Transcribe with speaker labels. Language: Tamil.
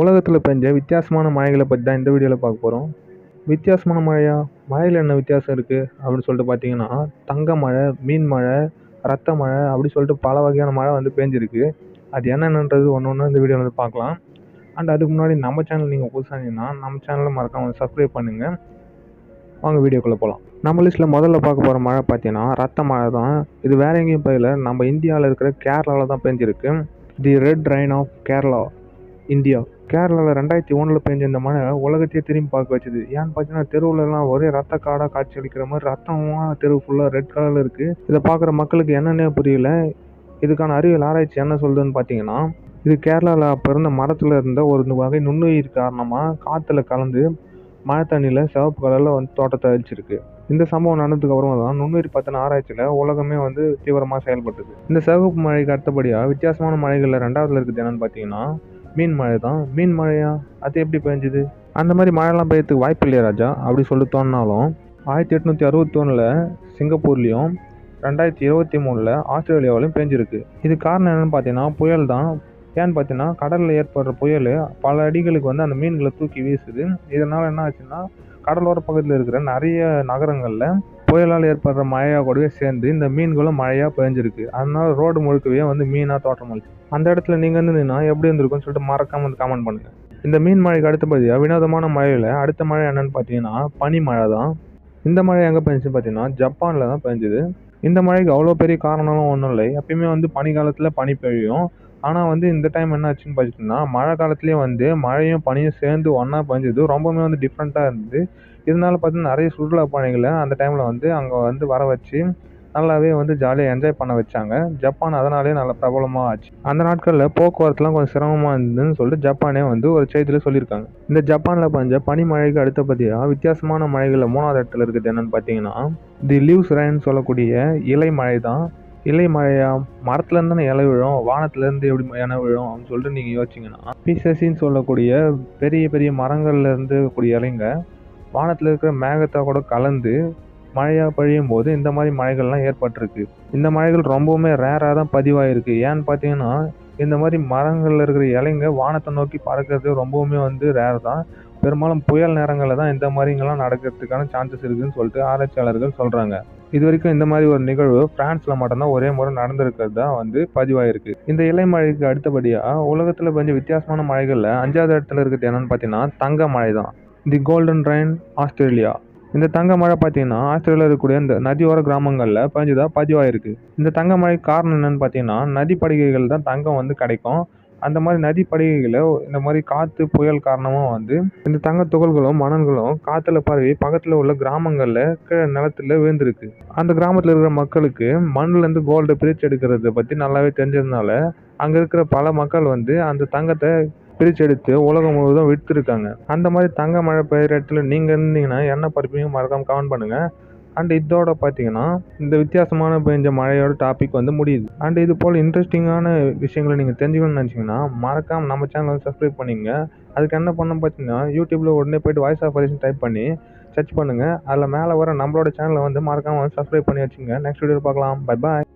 Speaker 1: உலகத்தில் பெஞ்ச வித்தியாசமான மழைகளை பற்றி தான் இந்த வீடியோவில் பார்க்க போகிறோம் வித்தியாசமான மழையா மழையில் என்ன வித்தியாசம் இருக்குது அப்படின்னு சொல்லிட்டு பார்த்தீங்கன்னா தங்க மழை மீன் மழை ரத்த மழை அப்படி சொல்லிட்டு பல வகையான மழை வந்து பேஞ்சிருக்கு. அது என்னென்னன்றது ஒன்று ஒன்று இந்த வீடியோவில் வந்து பார்க்கலாம். அண்ட் அதுக்கு முன்னாடி நம்ம சேனல் நீங்கள் புதுசாக இருந்தீங்கன்னா நம்ம சேனலை மறக்காம சப்ஸ்கிரைப் பண்ணுங்கள் வாங்க வீடியோக்குள்ளே போகலாம் நம்ம லிஸ்ட்டில் முதல்ல பார்க்க போகிற மழை பார்த்தீங்கன்னா ரத்த மழை தான். இது வேற எங்கேயும் பயில. நம்ம இந்தியாவில் இருக்கிற கேரளாவில் தான் பெஞ்சிருக்கு. The red rain of Kerala India. கேரளாவில் ரெண்டாயிரத்தி ஒன்றில் பெஞ்ச இந்த மழை உலகத்தையே திரும்பி பார்க்க வச்சுது. ஏன்னு பார்த்தீங்கன்னா தெருவுலலாம் ஒரே ரத்த காடாக காட்சி அளிக்கிற மாதிரி ரத்தமாக தெருவு ஃபுல்லாக ரெட் கலரில் இருக்குது இதை பார்க்குற மக்களுக்கு என்னென்னே புரியல. இதுக்கான அறிவியல் ஆராய்ச்சி என்ன சொல்லுதுன்னு பார்த்தீங்கன்னா இது கேரளாவில் அப்போ இருந்த மரத்தில் இருந்த ஒரு வகை நுண்ணுயிர் காரணமாக காற்றுல கலந்து மழை தண்ணியில் சிவப்பு கலரில் வந்து தோட்டத்தை அழிச்சிருக்கு. இந்த சம்பவம் நடந்ததுக்கு அப்புறமா தான் நுண்ணுயிர் பற்றின ஆராய்ச்சியில் உலகமே வந்து தீவிரமாக செயல்பட்டுது. இந்த சிவப்பு மழைக்கு அடுத்தபடியாக வித்தியாசமான மழைகளில் ரெண்டாவதுல இருக்குது என்னன்னு பார்த்தீங்கன்னா மீன் மழை தான். மீன் மழையா? அது எப்படி பெஞ்சுது அந்த மாதிரி மழைலாம் பெய்யறதுக்கு வாய்ப்பு இல்லையா ராஜா அப்படி சொல்லி தோணினாலும் ஆயிரத்தி எட்நூற்றி அறுபத்தி ஒன்றில் சிங்கப்பூர்லேயும் ரெண்டாயிரத்தி இருபத்தி மூணில் ஆஸ்திரேலியாவிலையும் பெஞ்சிருக்கு. இது காரணம் என்னென்னு பார்த்தீங்கன்னா புயல் தான். ஏன்னு பார்த்தீங்கன்னா கடலில் ஏற்படுற புயல் பல அடிகளுக்கு வந்து அந்த மீன்களை தூக்கி வீசுது. இதனால் என்ன ஆச்சுன்னா கடலோர பகுதியில் இருக்கிற நிறைய நகரங்களில் புயலால் ஏற்படுற மழையாக கூடவே சேர்ந்து இந்த மீன்களும் மழையாக பெஞ்சிருக்கு. அதனால ரோடு முழுக்கவே வந்து மீனாக தோற்றமளிச்சு அந்த இடத்துல நீங்கள் இருந்தீங்கன்னா எப்படி இருந்திருக்கும்னு சொல்லிட்டு மறக்காம வந்து கமெண்ட் பண்ணுங்க. இந்த மீன் மழைக்கு அடுத்தபடியாக வினோதமான மழையில் அடுத்த மழை என்னன்னு பார்த்தீங்கன்னா பனி மழை தான் இந்த மழை எங்கே பெஞ்சுன்னு பார்த்தீங்கன்னா ஜப்பானில் தான் பெஞ்சுது. இந்த மழைக்கு அவ்வளோ பெரிய காரணம்லாம் ஒன்றும் இல்லை. எப்பயுமே வந்து பனி காலத்தில் பனி பெய்யும். ஆனால் வந்து இந்த டைம் என்ன ஆச்சுன்னு பார்த்தீங்கன்னா மழை காலத்துலேயே வந்து மழையும் பனியும் சேர்ந்து ஒன்றா பெஞ்சது. ரொம்பவுமே வந்து டிஃப்ரெண்ட்டாக இருந்தது. இதனால பார்த்தீங்கன்னா நிறைய சுற்றுலா பயணிகளை அந்த டைமில் வந்து அங்கே வந்து வர வச்சு நல்லாவே வந்து ஜாலியாக என்ஜாய் பண்ண வச்சாங்க. ஜப்பான் அதனாலே நல்ல பிரபலமாக ஆச்சு. அந்த நாட்களில் போக்குவரத்துலாம் கொஞ்சம் சிரமமாக இருந்ததுன்னு சொல்லிட்டு ஜப்பானே வந்து ஒரு செய்தியில் சொல்லியிருக்காங்க. இந்த ஜப்பானில் பஞ்ச பனிமழைக்கு அடுத்தபடியாக வித்தியாசமான மழைகளில் மூணாவது இடத்துல இருக்குது என்னன்னு பார்த்தீங்கன்னா தி லீவ்ஸ் ரெயின் சொல்லக்கூடிய இலை மழை தான். இலை மழையா மரத்துலேருந்து தானே இலை விழும் வானத்துலேருந்து எப்படி இலை விழும் அப்படின்னு சொல்லிட்டு நீங்கள் யோசிச்சிங்கன்னா பிசசின்னு சொல்லக்கூடிய பெரிய பெரிய மரங்கள்லேருந்து கூடிய இலைங்க வானத்தில் இருக்கிற மேகத்தை கூட கலந்து மழையாக பொழியும் போது இந்த மாதிரி மழைகள்லாம் ஏற்பட்டிருக்கு. இந்த மழைகள் ரொம்பவுமே ரேராக தான் பதிவாயிருக்கு. ஏன்னு பார்த்தீங்கன்னா இந்த மாதிரி மரங்களில் இருக்கிற இலைங்க வானத்தை நோக்கி பறக்கிறது ரொம்பவுமே வந்து ரேர் தான். பெரும்பாலும் புயல் நேரங்களில் தான் இந்த மாதிரிங்கெல்லாம் நடக்கிறதுக்கான சான்சஸ் இருக்குதுன்னு சொல்லிட்டு ஆராய்ச்சியாளர்கள் சொல்கிறாங்க இது வரைக்கும் இந்த மாதிரி ஒரு நிகழ்வு பிரான்ஸில் மட்டும்தான் ஒரே முறை நடந்திருக்கிறது தான் வந்து பதிவாயிருக்கு. இந்த இலை மழைக்கு அடுத்தபடியாக உலகத்தில் கொஞ்சம் வித்தியாசமான மழைகளில் அஞ்சாவது இடத்துல இருக்கிறது என்னென்னு பார்த்தீங்கன்னா தங்க மழை தான் தி கோல்டன் ரெயின் ஆஸ்திரேலியா இந்த தங்க மழை பார்த்தீங்கன்னா ஆஸ்திரேலியா இருக்கக்கூடிய இந்த நதியோர கிராமங்களில் பதிஞ்சதாக பதிவாயிருக்கு. இந்த தங்க மழை காரணம் என்னன்னு பார்த்தீங்கன்னா நதி படுகைகள் தான் தங்கம் வந்து கிடைக்கும். அந்த மாதிரி நதி படுகைகளை இந்த மாதிரி காற்று புயல் காரணமாக வந்து இந்த தங்க துகள்களும் மணல்களும் காற்றுல பரவி பக்கத்தில் உள்ள கிராமங்களில் கீழே நிலத்துல விழுந்திருக்கு. அந்த கிராமத்தில் இருக்கிற மக்களுக்கு மண்ணிலேருந்து கோல்டை பிரித்து எடுக்கிறத பற்றி நல்லாவே தெரிஞ்சதுனால அங்கே இருக்கிற பல மக்கள் வந்து அந்த தங்கத்தை பிரிச்செடுத்து உலகம் முழுவதும் விற்றுருக்காங்க அந்த மாதிரி தங்க மழை பெய்கிற இடத்துல நீங்கள் இருந்தீங்கன்னா என்ன பருப்பீங்க மறக்காமல் கமெண்ட் பண்ணுங்கள் அண்ட் இதோட பார்த்தீங்கன்னா இந்த வித்தியாசமான பெஞ்ச மழையோட டாபிக் வந்து முடியுது. அண்ட் இது போல் இன்ட்ரெஸ்டிங்கான விஷயங்களை நீங்கள் தெரிஞ்சுக்கணும்னு நினச்சிங்கன்னா மறக்காமல் நம்ம சேனல் வந்து சப்ஸ்கிரைப் பண்ணிங்க அதுக்கு என்ன பண்ண பார்த்தீங்கன்னா யூடியூப்பில் உடனே போயிட்டு வாய்ஸ் ஆஃபரேஷன் டைப் பண்ணி சர்ச் பண்ணுங்கள் அதில் மேலே வர நம்மளோட சேனலை வந்து மறக்காமல் வந்து சப்ஸ்கிரைப் பண்ணி வச்சுங்க நெக்ஸ்ட் வீடியோ பார்க்கலாம். Bye bye